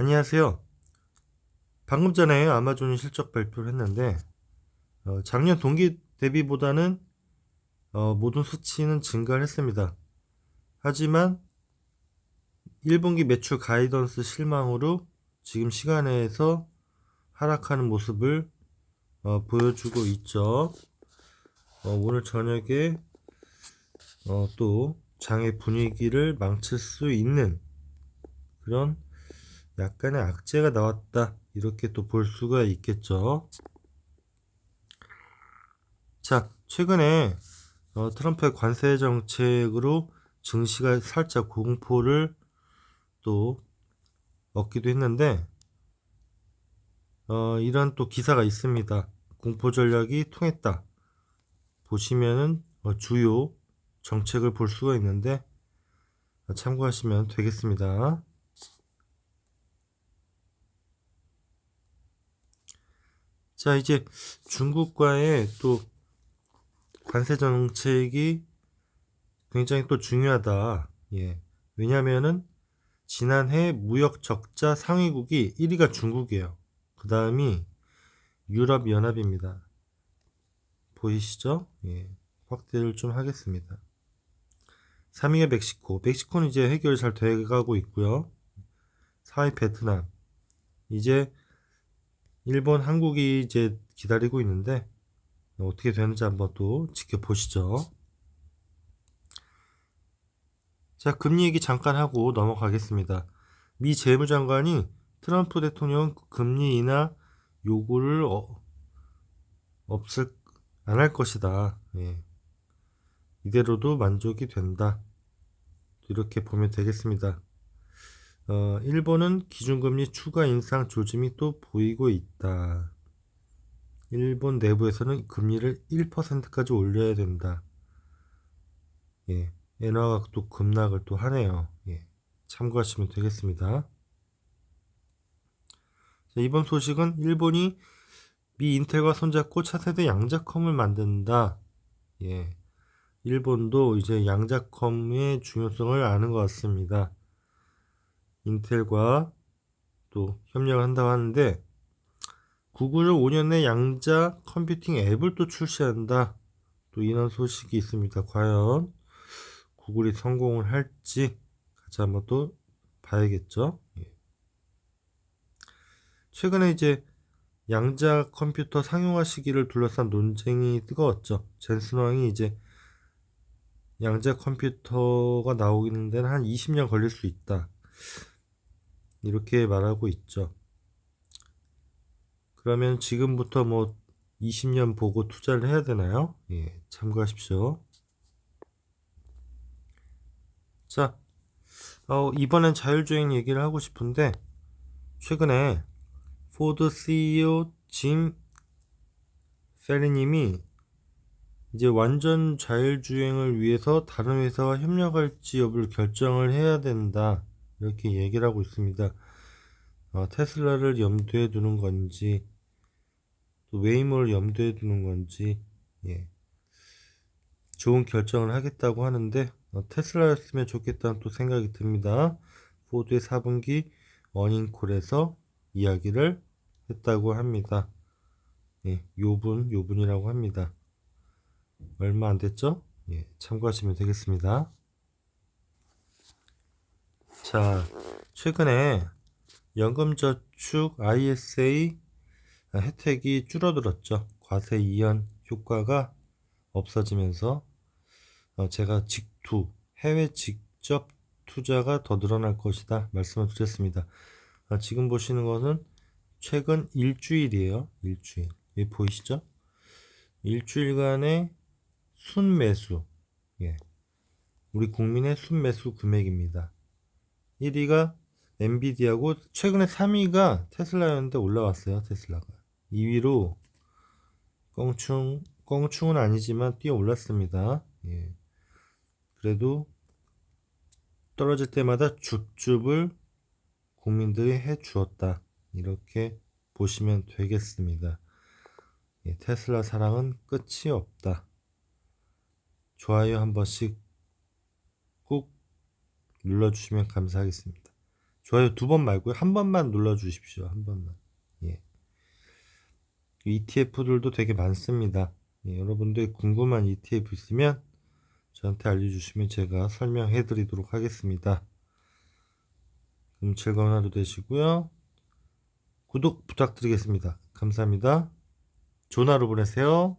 안녕하세요. 방금 전에 아마존이 실적 발표를 했는데 어, 작년 동기 대비보다는 어, 모든 수치는 증가를 했습니다. 하지만 1분기 매출 가이던스 실망으로 지금 시간에서 하락하는 모습을 어, 보여주고 있죠. 어, 오늘 저녁에 어, 또 장의 분위기를 망칠 수 있는 그런 약간의 악재가 나왔다. 이렇게 또 볼 수가 있겠죠. 자, 최근에 어, 트럼프의 관세 정책으로 증시가 살짝 공포를 또 얻기도 했는데 어, 이런 또 기사가 있습니다. 공포 전략이 통했다. 보시면은 어, 주요 정책을 볼 수가 있는데 어, 참고하시면 되겠습니다. 자, 이제 중국과의 또 관세 정책이 굉장히 또 중요하다. 예. 왜냐면은 지난해 무역 적자 상위국이 1위가 중국이에요. 그 다음이 유럽연합입니다. 보이시죠? 예. 확대를 좀 하겠습니다. 3위가 멕시코. 멕시코는 이제 해결 잘 돼가고 있고요. 4위 베트남. 이제 일본, 한국이 이제 기다리고 있는데 어떻게 되는지 한번 또 지켜보시죠. 자, 금리 얘기 잠깐 하고 넘어가겠습니다. 미 재무장관이 트럼프 대통령 금리 인하 요구를 어, 없을 안 할 것이다. 예. 이대로도 만족이 된다. 이렇게 보면 되겠습니다. 어, 일본은 기준금리 추가 인상 조짐이 또 보이고 있다. 일본 내부에서는 금리를 1%까지 올려야 된다. 예, 엔화가 또 급락을 또 하네요. 예, 참고하시면 되겠습니다. 자, 이번 소식은 일본이 미 인텔과 손잡고 차세대 양자컴을 만든다. 예, 일본도 이제 양자컴의 중요성을 아는 것 같습니다. 인텔과 또 협력을 한다고 하는데 구글은 5년 내 양자 컴퓨팅 앱을 또 출시한다. 또 이런 소식이 있습니다. 과연 구글이 성공을 할지 같이 한번 또 봐야겠죠. 예. 최근에 이제 양자 컴퓨터 상용화 시기를 둘러싼 논쟁이 뜨거웠죠. 젠슨 왕이 이제 양자 컴퓨터가 나오는 데는 한 20년 걸릴 수 있다. 이렇게 말하고 있죠. 그러면 지금부터 뭐 20년 보고 투자를 해야 되나요? 예, 참고하십시오. 자, 어, 이번엔 자율주행 얘기를 하고 싶은데, 최근에 포드 CEO 짐 페리님이 이제 완전 자율주행을 위해서 다른 회사와 협력할지 여부를 결정을 해야 된다. 이렇게 얘기를 하고 있습니다. 어, 테슬라를 염두에 두는 건지 또 웨이모를 염두에 두는 건지 예. 좋은 결정을 하겠다고 하는데 어, 테슬라였으면 좋겠다는 또 생각이 듭니다. 포드의 4분기 어닝콜에서 이야기를 했다고 합니다. 예, 요분, 요분이라고 합니다. 얼마 안 됐죠? 예, 참고하시면 되겠습니다. 자, 최근에 연금저축 ISA 혜택이 줄어들었죠. 과세 이연 효과가 없어지면서 어, 제가 직투, 해외 직접 투자가 더 늘어날 것이다 말씀을 드렸습니다. 어, 지금 보시는 것은 최근 일주일이에요. 일주일. 여기 보이시죠? 일주일간의 순매수. 예. 우리 국민의 순매수 금액입니다. 1위가 엔비디아고 최근에 3위가 테슬라였는데 올라왔어요. 테슬라가 2위로 껑충 껑충은 아니지만 뛰어 올랐습니다. 예. 그래도 떨어질 때마다 줍줍을 국민들이 해 주었다. 이렇게 보시면 되겠습니다. 예, 테슬라 사랑은 끝이 없다. 좋아요 한 번씩 꾹 눌러주시면 감사하겠습니다. 좋아요 두 번 말고요. 한 번만 눌러 주십시오. 한 번만. 예. ETF들도 되게 많습니다. 예, 여러분들 궁금한 ETF 있으면 저한테 알려주시면 제가 설명해 드리도록 하겠습니다. 그럼 즐거운 하루 되시고요. 구독 부탁드리겠습니다. 감사합니다. 좋은 하루 보내세요.